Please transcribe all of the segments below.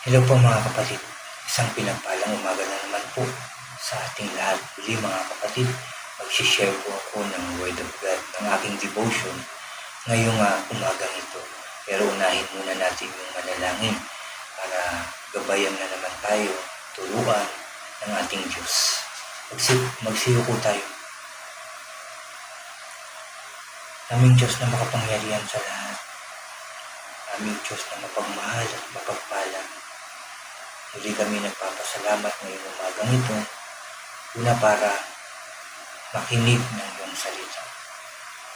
Hello po mga kapatid. Isang pinagpalang umaga na naman po sa ating lahat. Muli mga kapatid, mag-share po ako ng Word of God ng aking devotion ngayong uh, umagang ito. Pero unahin muna natin yung manalangin para gabayan na naman tayo, turuan ng ating Diyos. Magsi- magsiyo po tayo. Aming Diyos na makapangyarihan sa lahat. Aming Diyos na mapagmahal at mapagpala. Muli kami nagpapasalamat ngayong umagang ito. Una para makinig ng iyong salita.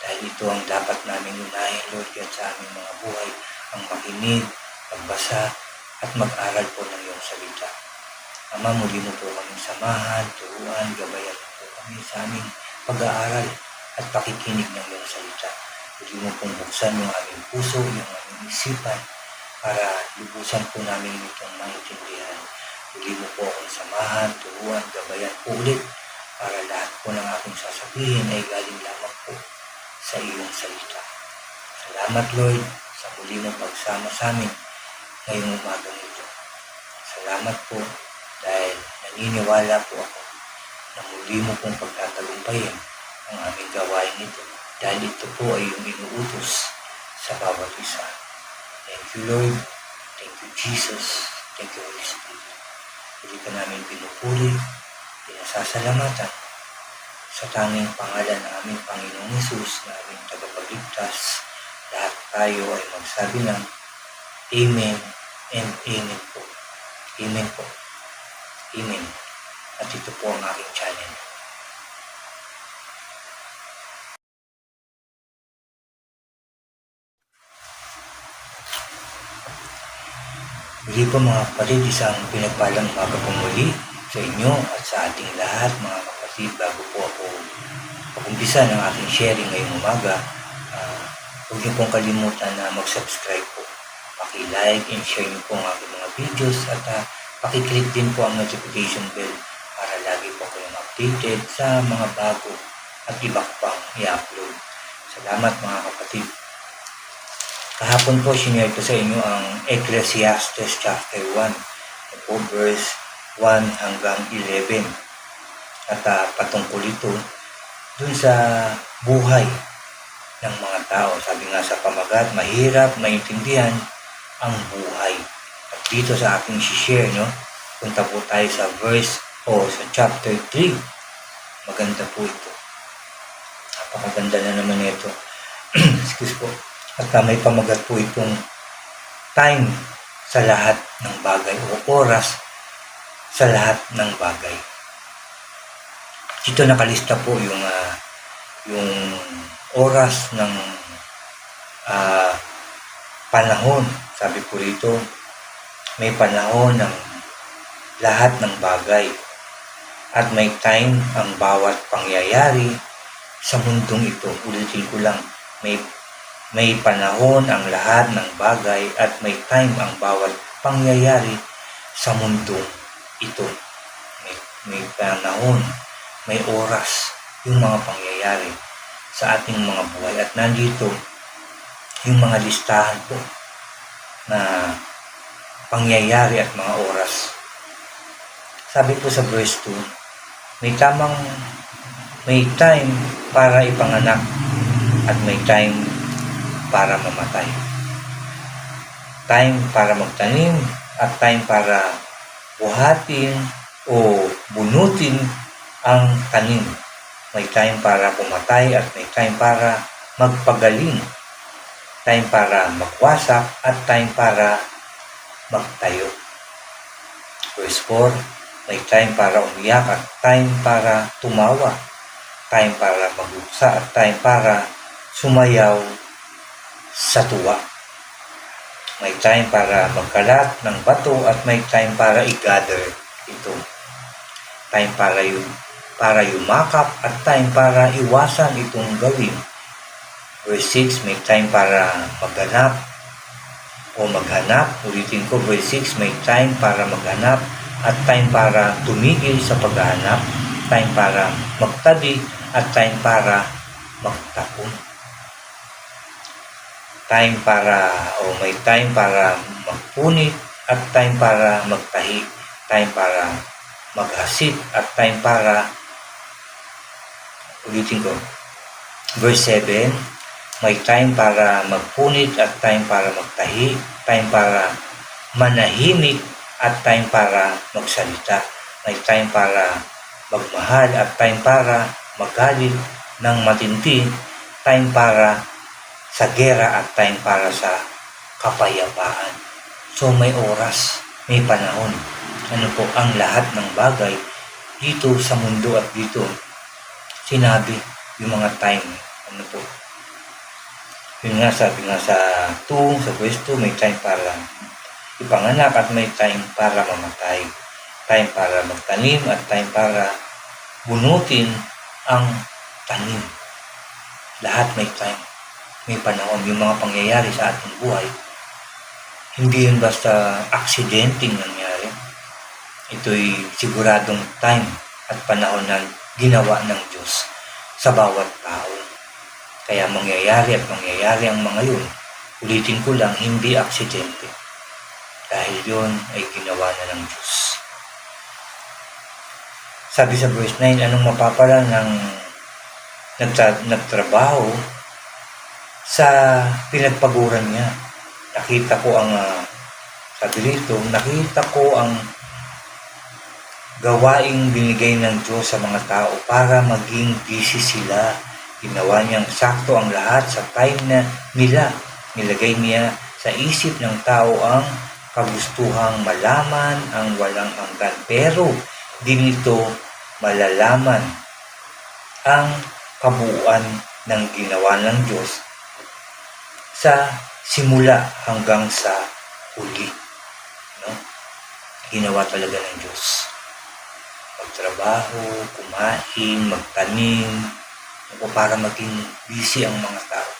Dahil ito ang dapat namin unahin, Lord, yan sa aming mga buhay, ang makinig, magbasa, at mag-aral po ng iyong salita. Ama, muli mo po kami samahan, turuan, gabayan po kami sa aming pag-aaral at pakikinig ng iyong salita. Muli mo pong buksan yung aming puso, yung aming isipan, para lubusan po namin itong maintindihan. Muli mo po akong samahan, turuan, gabayan po ulit para lahat po ng aking sasabihin ay galing lamang po sa iyong salita. Salamat Lord sa muli mong pagsama sa amin ngayong umagang ito. Salamat po dahil naniniwala po ako na muli mo pong pagtatagumpayan ang aming gawain ito dahil ito po ay yung inuutos sa bawat isa. Thank you, Lord. Thank you, Jesus. Thank you, Holy Spirit. Hindi ka namin pinupuri, pinasasalamatan sa tanging pangalan ng aming Panginoong Yesus na aming tagapagligtas. Lahat tayo ay magsabi ng Amen and Amen po. Amen po. Amen. At ito po ang aking channel. Muli po mga kapatid, isang pinagpalang umaga sa inyo at sa ating lahat mga kapatid bago po ako pag-umpisa ng aking sharing ngayong umaga. ah, huwag niyo pong kalimutan na mag-subscribe po. Paki-like and share niyo po ang aking mga videos at uh, paki-click din po ang notification bell para lagi po kayong updated sa mga bago at iba pang i-upload. Salamat mga kapatid. Kahapon po, sinare ko sa inyo ang Ecclesiastes chapter 1, Ito po verse 1 hanggang 11. At ah, patungkol ito dun sa buhay ng mga tao. Sabi nga sa pamagat, mahirap maintindihan ang buhay. At dito sa aking share, no, punta po tayo sa verse o sa chapter 3. Maganda po ito. Napakaganda na naman ito. Excuse po. At uh, may pamagat po itong time sa lahat ng bagay o oras sa lahat ng bagay. Dito nakalista po yung ah, yung oras ng ah, panahon. Sabi po rito, may panahon ng lahat ng bagay at may time ang bawat pangyayari sa mundong ito. Ulitin ko lang, may may panahon ang lahat ng bagay at may time ang bawat pangyayari sa mundo ito. May, may panahon, may oras yung mga pangyayari sa ating mga buhay. At nandito yung mga listahan po na pangyayari at mga oras. Sabi po sa verse 2, may tamang may time para ipanganak at may time para mamatay. Time para magtanim at time para buhatin o bunutin ang tanim. May time para pumatay at may time para magpagaling. Time para magwasak at time para magtayo. Verse 4, may time para umiyak at time para tumawa. Time para magluksa at time para sumayaw sa tuwa. May time para magkalat ng bato at may time para i-gather ito. Time para yung para yumakap at time para iwasan itong gawin. Verse 6, may time para maghanap o maghanap. Ulitin ko, verse 6, may time para maghanap at time para tumigil sa paghahanap. Time para magtabi at time para magtapon time para o may time para magpunit at time para magtahi, time para maghasit, at time para ulitin ko. Verse 7, may time para magpunit at time para magtahi, time para manahimik at time para magsalita. May time para magmahal at time para magalit ng matindi, time para sa gera at time para sa kapayapaan. So may oras, may panahon. Ano po ang lahat ng bagay dito sa mundo at dito sinabi yung mga time. Ano po? Yun nga sabi nga sa 2, sa 2, may time para ipanganak at may time para mamatay. Time para magtanim at time para bunutin ang tanim. Lahat may time. May panahon. Yung mga pangyayari sa ating buhay, hindi yun basta aksidenteng nangyari. Ito'y siguradong time at panahon na ginawa ng Diyos sa bawat tao. Kaya mangyayari at mangyayari ang mga yun. Ulitin ko lang, hindi aksidente. Dahil yun ay ginawa na ng Diyos. Sabi sa verse 9, anong mapapala ng nagtra- nagtrabaho sa pinagpaguran niya. Nakita ko ang, uh, sabi rito, nakita ko ang gawaing binigay ng Diyos sa mga tao para maging busy sila. Ginawa niyang sakto ang lahat sa time na nila. Nilagay niya sa isip ng tao ang kagustuhang malaman ang walang hanggan. Pero di nito malalaman ang kabuuan ng ginawa ng Diyos sa simula hanggang sa huli. No? Ginawa talaga ng Diyos. Magtrabaho, kumain, magtanim, ano para maging busy ang mga tao.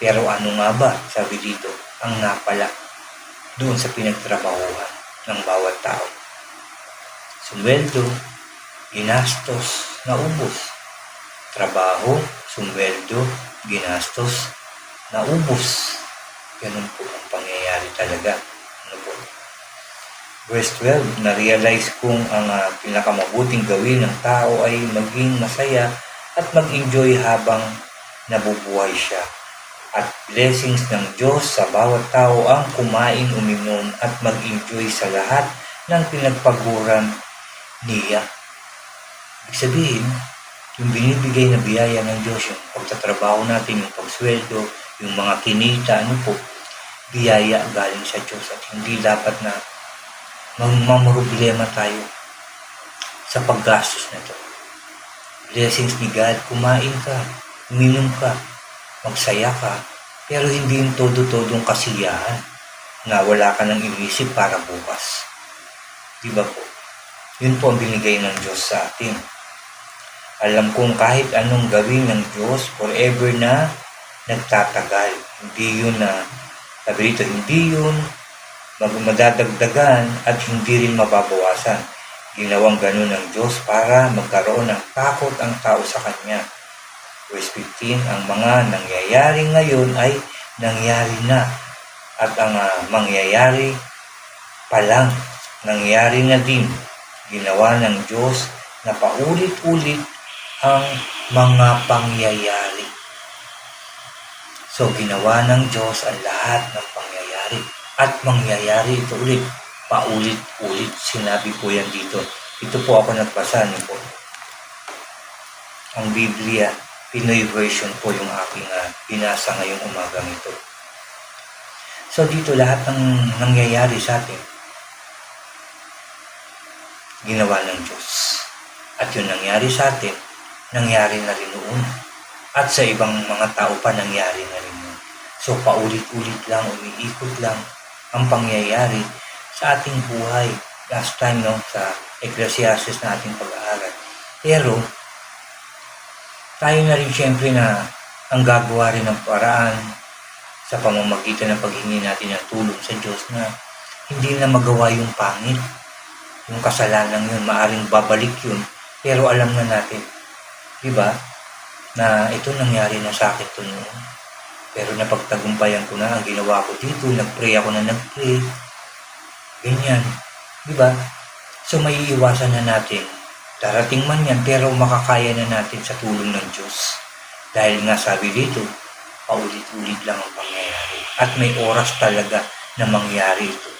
Pero ano nga ba, sabi dito, ang napala doon sa pinagtrabahuhan ng bawat tao. Sumweldo, ginastos, naubos. Trabaho, sumweldo, ginastos, naubos. Ganun po ang pangyayari talaga. Ano po? Verse 12, na-realize kong ang uh, pinakamabuting gawin ng tao ay maging masaya at mag-enjoy habang nabubuhay siya. At blessings ng Diyos sa bawat tao ang kumain, uminom at mag-enjoy sa lahat ng pinagpaguran niya. Ibig sabihin, yung binibigay na biyaya ng Diyos, yung pagtatrabaho natin, yung pagsweldo, yung mga kinita, ano po, biyaya galing sa Diyos at hindi dapat na mamroblema tayo sa paggastos na ito. Blessings ni God, kumain ka, uminom ka, magsaya ka, pero hindi yung todo-todong kasiyahan na wala ka nang inisip para bukas. Di ba po? Yun po ang binigay ng Diyos sa atin alam kong kahit anong gawin ng Diyos, forever na nagtatagal. Hindi yun na, sabi dito, hindi yun madadagdagan at hindi rin mababawasan. Ginawang ganun ng Diyos para magkaroon ng takot ang tao sa Kanya. Verse 15, ang mga nangyayari ngayon ay nangyari na at ang uh, mangyayari pa lang, nangyari na din. Ginawa ng Diyos na paulit-ulit ang mga pangyayari. So, ginawa ng Diyos ang lahat ng pangyayari. At mangyayari ito ulit. Paulit-ulit. Sinabi po yan dito. Ito po ako nagbasa niyo po. Ang Biblia, Pinoy version po yung aking uh, binasa ngayong umagang ito. So dito lahat ng nangyayari sa atin, ginawa ng Diyos. At yung nangyari sa atin, nangyari na rin noon. At sa ibang mga tao pa nangyari na rin noon. So paulit-ulit lang, umiikot lang ang pangyayari sa ating buhay. Last time no, sa Ecclesiastes na ating pag-aaral. Pero, tayo na rin siyempre na ang gagawa rin ng paraan sa pamamagitan ng paghingi natin ng tulong sa Diyos na hindi na magawa yung pangit. Yung kasalanan yun, maaring babalik yun. Pero alam na natin, Di ba? Na ito nangyari na sa akin to noon. Pero napagtagumpayan ko na ang ginawa ko dito. Nag-pray ako na nag-pray. Ganyan. Di ba? So, may iiwasan na natin. Darating man yan, pero makakaya na natin sa tulong ng Diyos. Dahil nga sabi dito, paulit-ulit lang ang pangyayari. At may oras talaga na mangyari ito.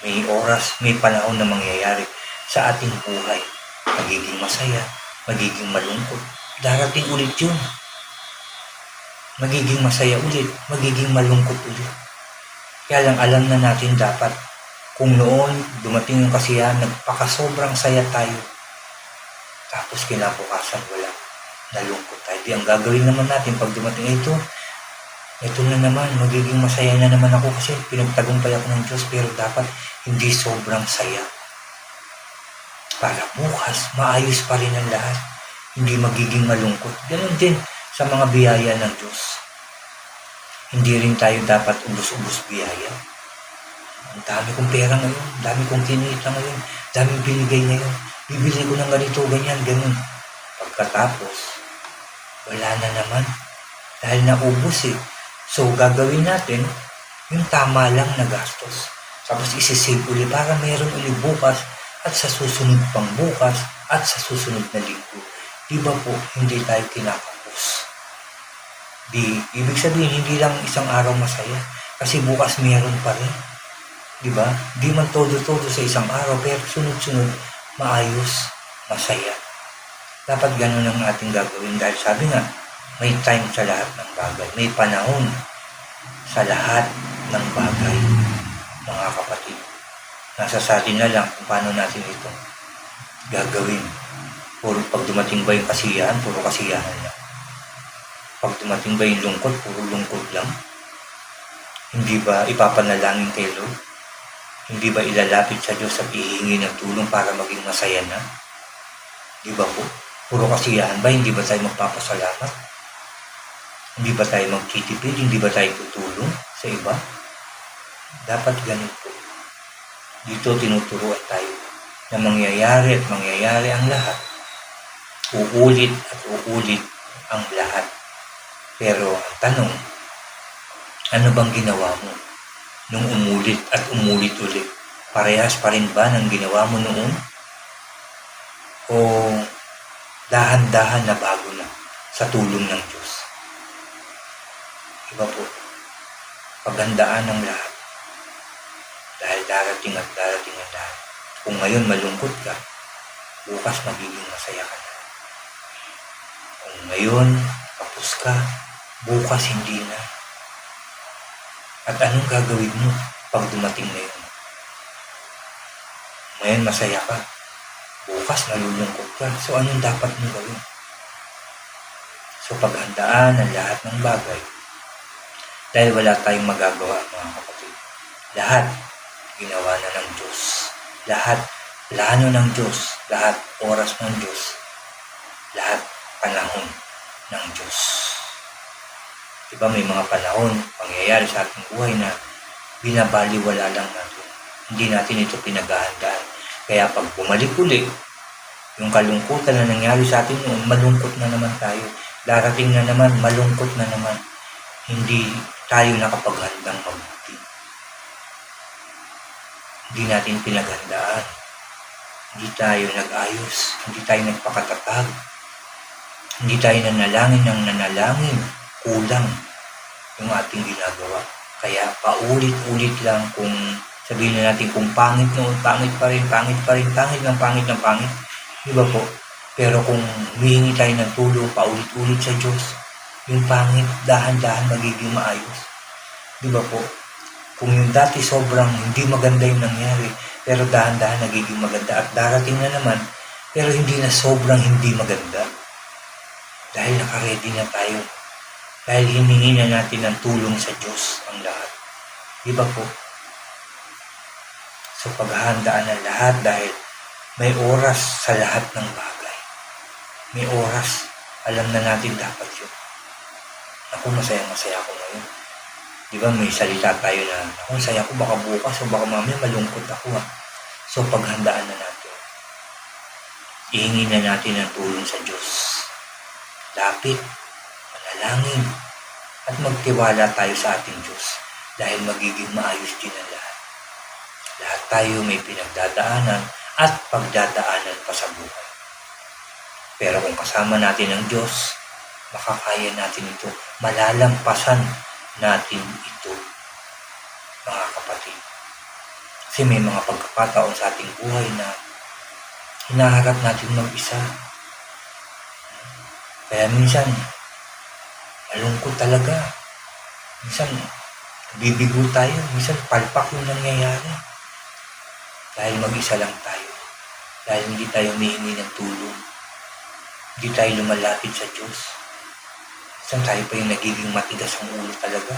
May oras, may panahon na mangyayari sa ating buhay. Magiging masaya, magiging malungkot. Darating ulit yun. Magiging masaya ulit, magiging malungkot ulit. Kaya lang alam na natin dapat kung noon dumating yung kasiyahan, nagpakasobrang saya tayo. Tapos kinabukasan wala. Nalungkot tayo. Di ang gagawin naman natin pag dumating ito, ito na naman, magiging masaya na naman ako kasi pinagtagumpay ako ng Diyos pero dapat hindi sobrang saya. Para bukas, maayos pa rin ang lahat. Hindi magiging malungkot. Ganon din sa mga biyaya ng Diyos. Hindi rin tayo dapat ubus-ubus biyaya. Ang dami kong pera ngayon, dami kong kinita ngayon, dami binigay ngayon. Bibili ko ng ganito, ganyan, ganun. Pagkatapos, wala na naman. Dahil naubos eh. So, gagawin natin yung tama lang na gastos. Tapos isisave uli para meron uli bukas at sa susunod pang bukas at sa susunod na linggo. Di po, hindi tayo kinakapos. Di, ibig sabihin, hindi lang isang araw masaya. Kasi bukas meron pa rin. Di ba? Di man todo-todo sa isang araw, pero sunod-sunod, maayos, masaya. Dapat ganun ang ating gagawin dahil sabi nga, may time sa lahat ng bagay. May panahon sa lahat ng bagay, mga kapatid. Nasa sa atin na lang kung paano natin ito gagawin. Puro pag dumating ba yung kasiyahan, puro kasiyahan lang. Pag dumating ba yung lungkot, puro lungkot lang. Hindi ba ipapanalangin kay Lord? Hindi ba ilalapit sa Diyos at ihingi ng tulong para maging masaya na? Di ba po? Puro kasiyahan ba? Hindi ba tayo magpapasalamat? Hindi ba tayo magtitipid? Hindi ba tayo tutulong sa iba? Dapat ganito. Dito tinuturuan tayo na mangyayari at mangyayari ang lahat. Uulit at uulit ang lahat. Pero ang tanong, ano bang ginawa mo nung umulit at umulit ulit? Parehas pa rin ba ng ginawa mo noon? O dahan-dahan na bago na sa tulong ng Diyos? Iba po, paghandaan ng lahat. Dahil darating at darating ang lahat. Kung ngayon malungkot ka, bukas magiging masaya ka na. Kung ngayon kapos ka, bukas hindi na. At anong gagawin mo pag dumating na yun? Ngayon masaya ka, bukas nalulungkot ka. So anong dapat mo gawin? So paghandaan ang lahat ng bagay dahil wala tayong magagawa mga kapatid. Lahat ginawa na ng Diyos. Lahat plano ng Diyos. Lahat oras ng Diyos. Lahat panahon ng Diyos. Diba may mga panahon, pangyayari sa ating buhay na binabaliwala lang natin. Hindi natin ito pinaghahandaan. Kaya pag bumalik uli, yung kalungkutan na nangyari sa atin noon, malungkot na naman tayo. Darating na naman, malungkot na naman. Hindi tayo nakapaghandang mabuti. Hindi natin pinaghandaan. Hindi tayo nag-ayos. Hindi tayo nagpakatatag. Hindi tayo nanalangin ng nanalangin. Kulang yung ating ginagawa. Kaya paulit-ulit lang kung sabihin na natin kung pangit noon, pangit pa rin, pangit pa rin, pangit ng pangit ng pangit. Di ba po? Pero kung humihingi tayo ng tulong paulit-ulit sa Diyos, yung pangit, dahan-dahan magiging maayos. Di ba po? Kung yung dati sobrang hindi maganda yung nangyari, pero dahan-dahan nagiging maganda at darating na naman, pero hindi na sobrang hindi maganda. Dahil nakaredy na tayo. Dahil hiningi na natin ng tulong sa Diyos ang lahat. Di ba po? So paghahandaan ng lahat dahil may oras sa lahat ng bagay. May oras. Alam na natin dapat yun. Ako masaya-masaya ako ngayon. Di ba may salita tayo na, ako saya ko baka bukas o baka mamaya malungkot ako ha. So paghandaan na natin. Ihingi na natin ang tulong sa Diyos. Lapit, manalangin, at magtiwala tayo sa ating Diyos dahil magiging maayos din ang lahat. Lahat tayo may pinagdadaanan at pagdadaanan pa sa buhay. Pero kung kasama natin ang Diyos, makakaya natin ito. Malalampasan natin ito, mga kapatid. Kasi may mga pagkakataon sa ating buhay na hinaharap natin mag-isa. Kaya minsan, malungkot talaga. Minsan, bibigo tayo. Minsan, palpak yung nangyayari. Dahil mag-isa lang tayo. Dahil hindi tayo humihingi ng tulong. Hindi tayo lumalapit sa Diyos. Minsan tayo pa yung nagiging matigas ang ulo talaga.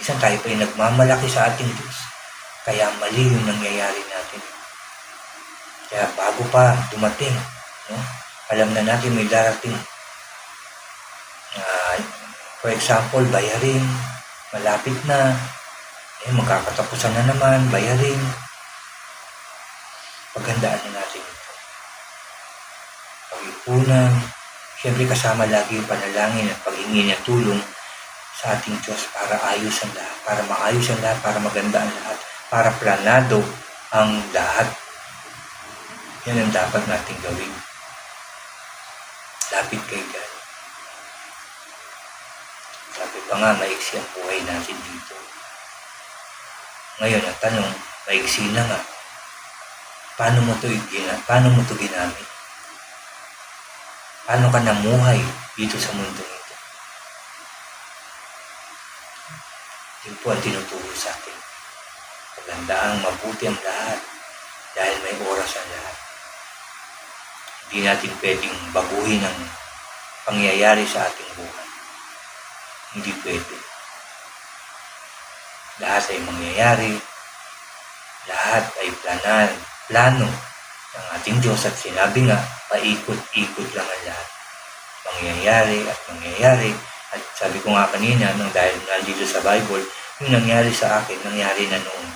Minsan tayo pa yung nagmamalaki sa ating Diyos. Kaya mali yung nangyayari natin. Kaya bago pa dumating, no? alam na natin may darating. For example, bayarin, malapit na, eh, magkakatapusan na naman, bayarin. Paghandaan na natin ito. Pag-ipunan, siyempre kasama lagi yung panalangin at paghingi ng tulong sa ating Diyos para ayos ang lahat, para maayos ang lahat, para maganda ang lahat, para planado ang lahat. Yan ang dapat nating gawin. Lapit kay God. Sabi pa nga, maiksi ang buhay natin dito. Ngayon, ang tanong, maiksi na nga. Paano mo to paano mo to ginamit? Paano ka namuhay dito sa mundo ito? Yun po ang tinuturo sa atin. Pagandaang mabuti ang lahat dahil may oras ang lahat. Hindi natin pwedeng baguhin ang pangyayari sa ating buhay. Hindi pwede. Lahat ay mangyayari. Lahat ay planan, plano ng ating Diyos at sinabi nga, paikot-ikot lang ang lahat. Mangyayari at mangyayari. At sabi ko nga kanina, nang dahil nandito sa Bible, yung nangyari sa akin, nangyari na noon.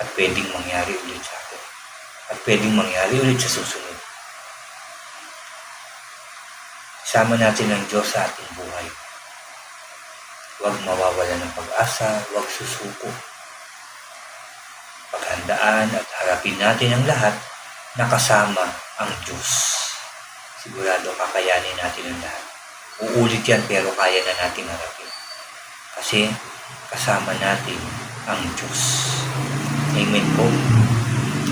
At pwedeng mangyari ulit sa akin. At pwedeng mangyari ulit sa susunod. Sama natin ang Diyos sa ating buhay. Huwag mawawala ng pag-asa, huwag susuko. Paghandaan at harapin natin ang lahat na kasama ang Diyos. Sigurado kakayanin natin ang lahat. Uulit yan pero kaya na natin harapin. Kasi kasama natin ang Diyos. Amen po.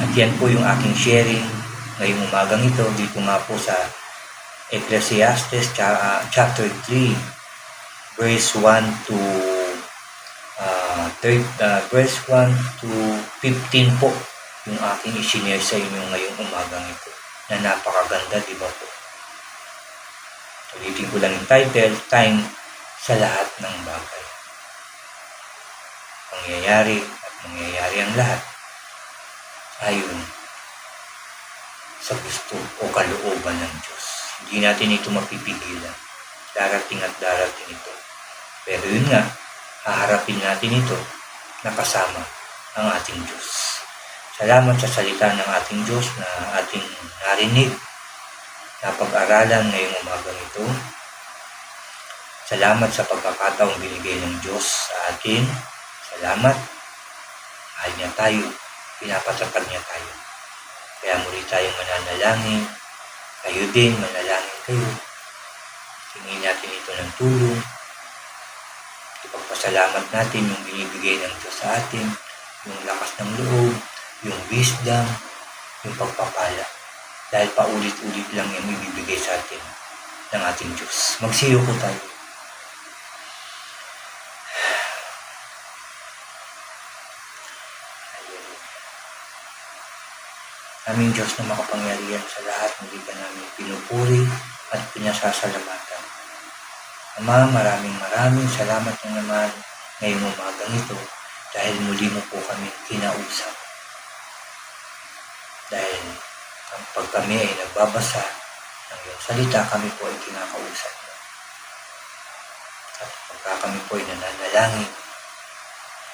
At yan po yung aking sharing ngayong umagang ito dito nga po sa Ecclesiastes ah, chapter 3 verse 1 to uh, third, uh, verse 1 to 15 po yung aking isinare sa inyo ngayong umagang ito na napakaganda, di ba po? Ulitin ko lang yung title, Time sa lahat ng bagay. Pangyayari at mangyayari ang lahat ayon sa gusto o kalooban ng Diyos. Hindi natin ito mapipigilan. Darating at darating ito. Pero yun nga, haharapin natin ito na kasama ang ating Diyos. Salamat sa salita ng ating Diyos na ating narinig na pag-aralan ngayong umagang ito. Salamat sa pagkakataong binigay ng Diyos sa atin. Salamat. Mahal niya tayo. Pinapatapat niya tayo. Kaya muli tayong mananalangin. Kayo din, manalangin kayo. Tingin natin ito ng tulong. Ipagpasalamat natin yung binibigay ng Diyos sa atin, yung lakas ng loob, yung wisdom, yung pagpapala. Dahil paulit-ulit lang yung ibibigay sa atin ng ating Diyos. Magsiyo po tayo. Aming Diyos na makapangyarihan sa lahat, hindi ka namin pinupuri at pinasasalamatan. Ama, maraming maraming salamat na naman ngayong umagang ito dahil muli mo po kami kinausap. Dahil kapag kami ay nagbabasa ng iyong salita, kami po ay kinakausap mo. At pagka kami po ay nananalangin,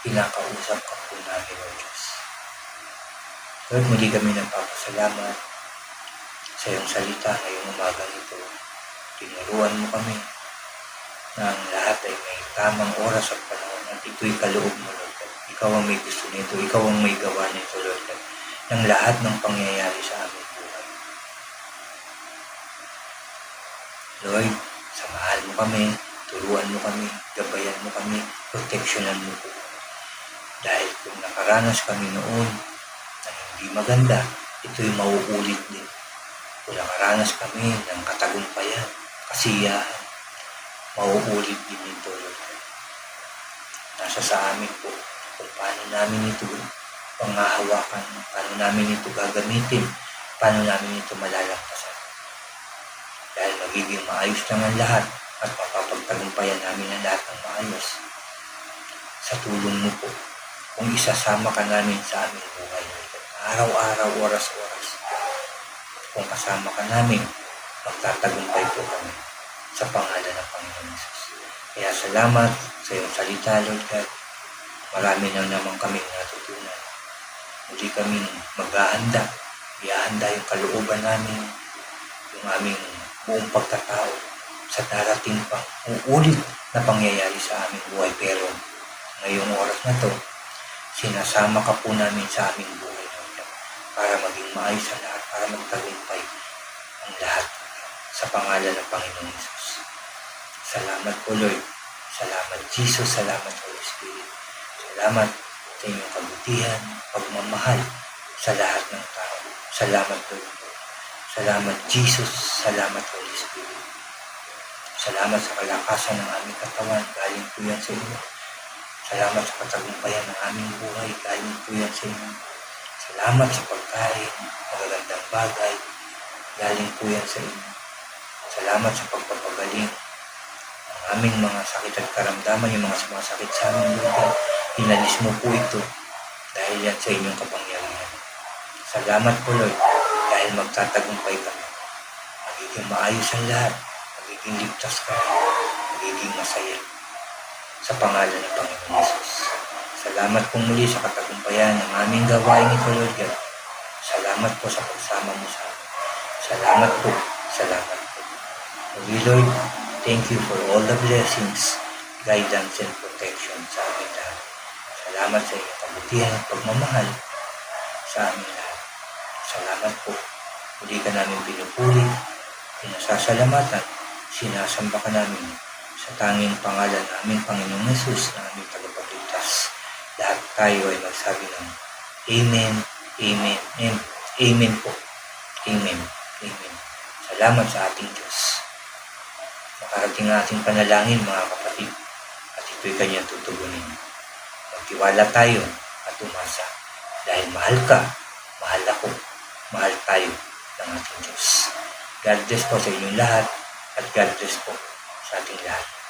kinakausap ka po namin, O Diyos. Lord, muli kami nagpapasalamat sa iyong salita ngayong umagang ito. Tinuruan mo kami na ang lahat ay may tamang oras at panahon at ito'y kaloob mo, Lord. At Ikaw ang may gusto nito. Ikaw ang may gawa nito, Lord God. Ng lahat ng pangyayari sa aming buhay. Lord, samahan mo kami, turuan mo kami, gabayan mo kami, proteksyonan mo po. Dahil kung nakaranas kami noon na hindi maganda, ito'y mauulit din. Kung nakaranas kami ng katagumpayan, kasiyahan, mauulit din ito, Lord. Nasa sa amin po kung paano namin ito panghahawakan, paano namin ito gagamitin, paano namin ito malalampasan. Dahil magiging maayos lang ang lahat at mapapagtagumpayan namin ang lahat ng maayos. Sa tulong mo po, kung isasama ka namin sa aming buhay, araw-araw, oras-oras. Kung kasama ka namin, magtatagumpay po kami sa pangalan ng Panginoon Jesus. Kaya salamat sa iyong salita, Lord God. Marami na naman kaming natutunan. Muli kaming maghahanda. Ihahanda yung kalooban namin, yung aming buong pagkatao sa darating pang uulit na pangyayari sa aming buhay. Pero ngayong oras na to, sinasama ka po namin sa aming buhay, para maging maayos ang lahat, para magtagumpay ang lahat sa pangalan ng Panginoon Jesus. Salamat po, Lord. Salamat, Jesus. Salamat, Holy Spirit. Salamat sa inyong kabutihan, pagmamahal sa lahat ng tao. Salamat, Lord. Salamat, Jesus. Salamat, Holy Spirit. Salamat sa kalakasan ng aming katawan. Galing po yan sa inyo. Salamat sa katagumpayan ng aming buhay. Galing po yan sa inyo. Salamat sa pagkain, magagandang bagay. Galing po yan sa inyo. Salamat sa pagpapagaling aming mga sakit at karamdaman, yung mga sumasakit sa aming lugar. Inalis mo po ito dahil yan sa inyong kapangyarihan. Salamat po Lord dahil magtatagumpay kami. Magiging maayos ang lahat. Magiging ligtas kami. Magiging masaya. Sa pangalan ng Panginoon Jesus. Salamat po muli sa katagumpayan ng aming gawain ito, Lord God. Salamat po sa pagsama mo sa amin. Salamat po. Salamat po. Muli, Lord, thank you for all the blessings, guidance, and protection sa amin lahat. Salamat sa iyong kabutihan at pagmamahal sa amin lahat. Salamat po. Muli ka namin pinupuri, pinasasalamatan, sinasamba ka namin sa tanging pangalan namin, Panginoong Yesus, na aming tagapagligtas. Lahat tayo ay magsabi ng Amen, Amen, Amen, Amen po. Amen, Amen. Salamat sa ating Diyos. Makarating ang ating panalangin, mga kapatid, at ito'y kanyang tutugunin. Magtiwala tayo at umasa. Dahil mahal ka, mahal ako, mahal tayo ng ating Diyos. God bless po sa inyong lahat at God bless po sa ating lahat.